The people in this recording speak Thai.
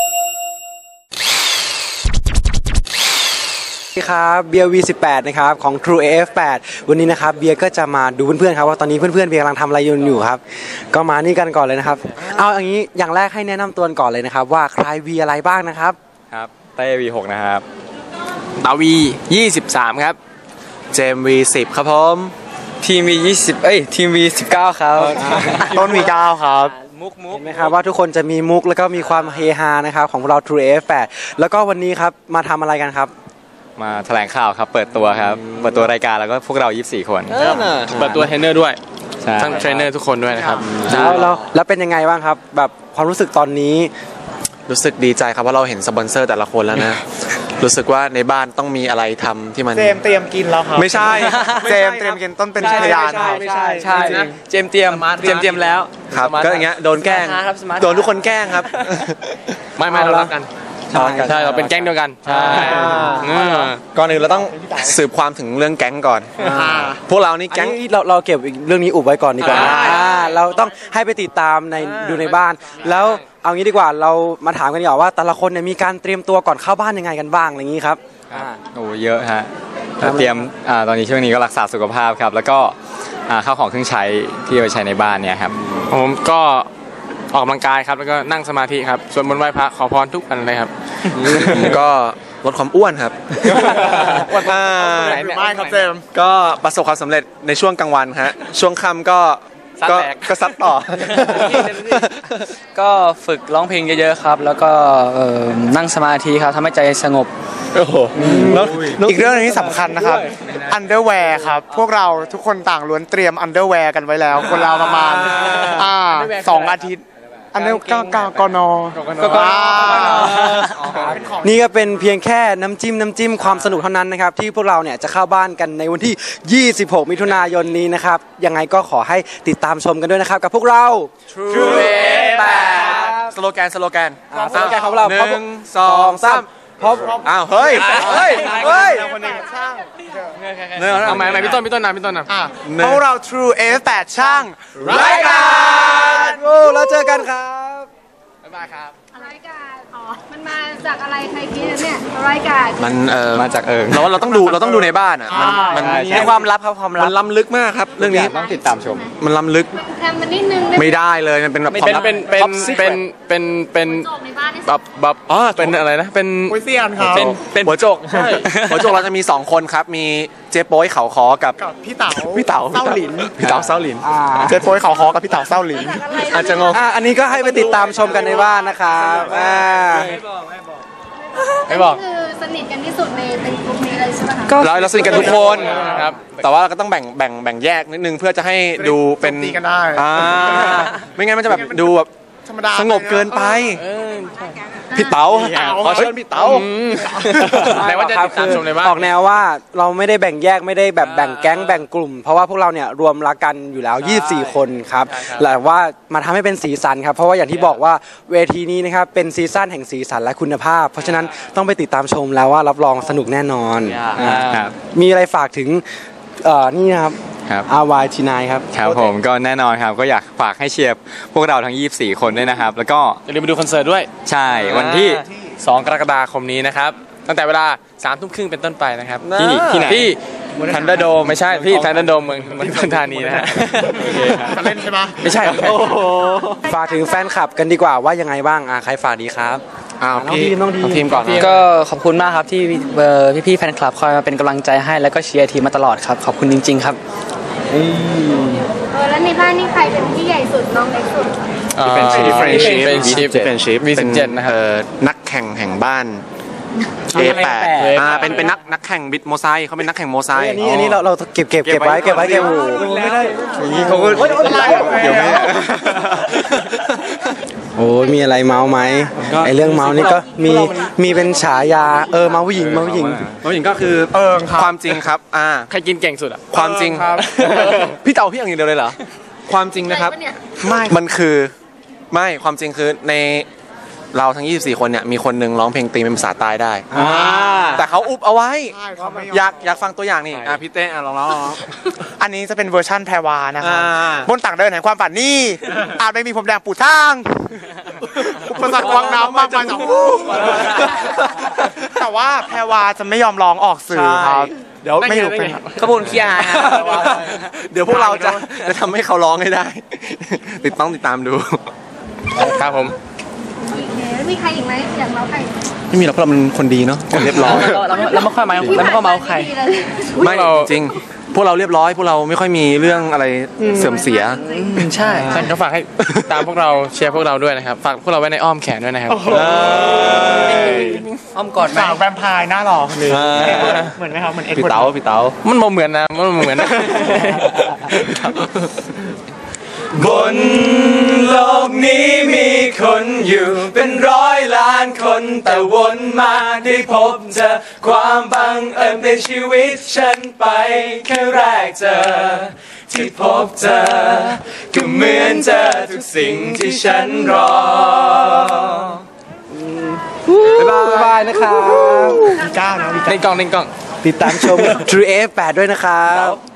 สวัสดีครับเบียร์ V18 นะครับของ True AF8 วันนี้นะครับเบียร์ก็จะมาดูเพื่อนๆครับว่าตอนนี้เพื่อนๆเบียร์กำลังทำอะไรอยู่ครับ ก็มานี่กันก่อนเลยนะครับ เอาอย่างนี้อย่างแรกให้แนะนำตัวก่อนเลยนะครับ ว่าใครวีอะไรบ้างนะครับครับเต้วีหกนะครับดาวี23 ครับ เจมวีสิบครับผมทีมวียี่สิบเอ้ยทีมวีสิบเก้าครับ ต้นวีเก้าครับ มุกมุกเห็นไหมครับว่าทุกคนจะมีมุกแล้วก็มีความเฮฮานะครับของเรา True AF8 แล้วก็วันนี้ครับมาทำอะไรกันครับ มาแถลงข่าวครับ เปิดตัวครับ เปิดตัวรายการแล้วก็พวกเรา 24 คนเปิดตัวเทรนเนอร์ด้วยใช่ทั้งเทรนเนอร์ทุกคนด้วยนะครับแล้วแล้วแล้วเป็นยังไงบ้างครับ แบบความรู้สึกตอนนี้รู้สึกดีใจครับเพราะเราเห็นสปอนเซอร์แต่ละคนแล้วนะ รู้สึกว่าในบ้านต้องมีอะไรทำที่มัน เจมส์เตรียมกินแล้วครับ ไม่ใช่ เจมส์เตรียมกินต้นเป็นพยานครับใช่ใช่นะเจมส์เตรียมเตรียมเตรียมแล้วครับก็อย่างเงี้ยโดนแกล้งสมาร์ทครับสมาร์ทโดนทุกคนแกล้งครับ ไม่ไม่เรารักกันใช่ใช่เราเป็นแก๊งเดียวกันใช่เออก่อนอื่นเราต้องสืบความถึงเรื่องแก๊งก่อนพวกเรานี่อัแก๊นงนี้เราเราเก็บเรื่องนี้อุบไว้ก่อนดีกว่าได้อ่าเราต้องให้ไปติดตามในดูในบ้านแล้ว เอางี้ดีกว่าเรามาถามกันดีกว่าว่า แต่ละคนเนี่ยมีการเตรียมตัวก่อนเข้าบ้านยังไงกันบ้างอะไรอย่างนี้ครับโอ้เยอะฮะแล้วเตรียมอ่าตอนนี้ช่วงนี้ก็รักษาสุขภาพครับ แล้วก็อ่าข้าวของเครื่องใช้ที่เอาไปใช้ในบ้านเนี่ยครับผมก็ออกกำลังกายครับแล้วก็นั่งสมาธิครับส่วนบนต์ไหว้พระขอพรทุกวันเลยครับผมก็ลดความอ้วนครับอ่าไม่ครับเจมส์ก็ประสบความสำเร็จในช่วงกลางวันฮะช่วงค่ำก็ ซัดก็แหลกก็ซัดต่อ ก็ฝึกร้องเพลงเยอะๆครับ แล้วก็เอ่อนั่งสมาธิครับทำให้ใจสงบอีกเรื่องหนึงที่สำคัญนะครับ อันเดอร์แวร์ครับ พวกเราทุกคนต่างล้วนเตรียมอันเดอร์แวร์กันไว้แล้ว คนเราประมาณอ่าสองอาทิตย์ อันเดอร์กากากนกกนนี่ก็เป็นเพียงแค่น้ำจิ้มน้ำจิ้มความสนุกเท่านั้นนะครับที่พวกเราเนี่ยจะเข้าบ้านกันในวันที่ 26 มิถุนายนนี้นะครับยังไงก็ขอให้ติดตามชมกันด้วยนะครับ กับพวกเราสโลแกนสโลแกนอ่าสโลแกนของเราหนึ่งสองสามพร้อมอ้าวเฮ้ยเฮ้ยเฮ้ยเอาใหม่ใหม่พี่ต้นพี่ต้นนะพี่ต้นนะอะพวกเรา True F8 ช่างรายการ โอ้แล้วเจอกันครับบ๊ายบายครับรายการอ๋อ มันมาจากอะไรใครคิดเนี่ยรายการมันเอ่อมาจากเอิงเราว่าเราต้องดูเราต้องดูในบ้านอะมันมันใช่ใช่มีความลับครับความลับมันล้ำลึกมากครับ เรื่องนี้ต้องติดตามชม มันล้ำลึกแทำมันนิดนึงได้ไหมไม่ได้เลยมันเป็นแบบเป็นเป็นเป็นเป็นเป็นเป็น จบใน บ้านที่บับบับอ๋อเป็นอะไรนะ เป็นโอ้ยเซียนครับ เป็นเป็นหัวโจกหัวโจกเราจะมี 2 คนครับ มีเจ๊โป้ยเขาคอกับกับพี่เต๋าพี่เต๋าเศร้าหลินพี่เต๋าเศร้าหลินเจ๊โป้ยเขาคอกับพี่เต๋าเศร้าหลินอาจจะงงอะอันนี้ก็ให้ไปติดตามชมกันในบ้านนะครับอ่าไม่บอกคือสนิทกันที่สุดในในกลุ่มนี้เลยใช่ไหมคะเราเราสนิทกันทุกคนครับแต่ว่าเราก็ต้องแบ่งแบ่งแบ่งแยกนิดนึงเพื่อจะให้ดูเป็นตีกันได้อ่าไม่งั้นมันจะแบบดูแบบ ธรรมดาสงบเกินไปพี่เต๋า ขอเชิญพี่เต๋าแต่ว่าจะติดตามชมในบ้านออกแนวว่าเราไม่ได้แบ่งแยกไม่ได้แบบแบ่งแก๊งแบ่งกลุ่ม เพราะว่าพวกเราเนี่ยรวมรักกันอยู่แล้ว 24 คนครับ แต่ว่ามาทำให้เป็นสีสันครับ เพราะว่าอย่างที่บอกว่าเวทีนี้นะครับเป็นซีซั่นแห่งสีสันและคุณภาพ เพราะฉะนั้นต้องไปติดตามชมแล้วว่ารับรองสนุกแน่นอนอ่าครับมีอะไรฝากถึงเอ่อนี่นะครับ ครับอาวายชินายครับครับผมก็แน่นอนครับก็อยากฝากให้เชียร์พวกเราทั้ง 24 คนด้วยนะครับ แล้วก็อย่าลืมไปดูคอนเสิร์ตด้วย ใช่วันที่ 2 กรกฎาคมนี้นะครับตั้งแต่เวลา3ทุ่มครึ่งเป็นต้นไปนะครับที่ที่ไหนที่ทันเดอร์โดมไม่ใช่ที่ทันเดอร์โดมเมืองเมืองปทุมธานีนะฮะเล่นใช่ไหมไม่ใช่ฝากถึงแฟนคลับกันดีกว่าว่ายังไงบ้างอะใครฝากดีครับอ้าวน้องพี่ทีมน้องทีมทีมก่อนนะก็ขอบคุณมากครับที่เอ่อพี่ๆแฟนคลับคอยมาเป็นกำลังใจให้แล้วก็เชียร์ทีมมาตลอดครับ ขอบคุณจริง ๆ ครับ เออแล้วในบ้านนี่ใครเป็นพี่ใหญ่สุดน้องเล็กสุดเป็นชิปเป็นชิปเป็นชิปเป็นชิปมีสิบเจ็ดนะครับเอ่อนักแข่งแห่งบ้าน A8 อ่าเป็นเป็นนักนักแข่งบิดโมไซค์เขาเป็นนักแข่งโมไซเฮ้ยค์อันนี้อันนี้เราเราเก็บเก็บเก็บไว้เก็บไว้เก็บโอ้โหไม่ได้อย่างนี้เขาก็เดี๋ยวไม่ โอ้ยมีอะไรเมาส์ไหมไอเรื่องเมาส์นี่ก็มีมีเป็นฉายาเออเมาส์ผู้หญิงเมาส์ผู้หญิงน้องหญิงก็คือความจริงครับ อ่า ใครกินเก่งสุดอะ ความจริงพี่เต่าพี่อย่างเดียวเลยเหรอ ความจริงนะครับอะไรวะเนี่ยไม่ มันคือ ไม่ ความจริงคือใน เราทั้ง 24 คนเนี่ยมีคนหนึ่งร้องเพลงตีเป็นภาษาใต้ได้แต่เขาอุบเอาไว้ ใช่เขาไม่ยอม อยากอยากฟังตัวอย่างนี่อะพี่เต้อะลองร้องลองร้อง อันนี้จะเป็นเวอร์ชั่นแพรวานะครับอ่า บนต่างเดินแห่งความฝันนี่ อาจไม่มีผมแดงปูทางอุปสรรควังน้ำมากมายสองแต่ว่าแพรวาจะไม่ยอมร้องออกสื่อครับ เดี๋ยวไม่รู้เป็น ขบวนขี้อายฮะ เดี๋ยวพวกเราจะจะทำให้เขาร้องให้ได้ ติดต้องติดตามดู ครับผม อีกแล้วมีใครอีกไหมอยากเล่าใครไม่มีหรอกเพราะเราเป็นคนดีเนาะคนเรียบร้อย เราเราไม่ค่อยมาเราไม่ค่อยเมาใคร ไม่จริงๆพวกเราเรียบร้อย พวกเราไม่ค่อยมีเรื่องอะไรเสื่อมเสีย ใช่ท่านก็ฝากให้ตามพวกเราเชียร์พวกเราด้วยนะครับ ฝากพวกเราไว้ในอ้อมแขนด้วยนะครับอ้อมกอดไหมสาวแวมไพร์หน้าหล่อคนนี้เหมือนไหมครับเหมือนเอ็ดพี่เวิร์ดเต๋าพี่เต๋ามันบ่เหมือนนะมันบ่เหมือนนะบนโล กนี้มีคนอยู่ เป็นร้อยล้านคนแต่วนมาได้พบเจอความบังเอิญในชีวิตฉันไปแค่แรกเจอ ที่พบเจอก็เหมือนเจอทุกสิ่งที่ฉันรอ บ๊ายบายบ๊ายบายนะครับก้าวนะเล่นกล้องเล่นกล้อง ติดตามชม True F8 ด้วยนะครับ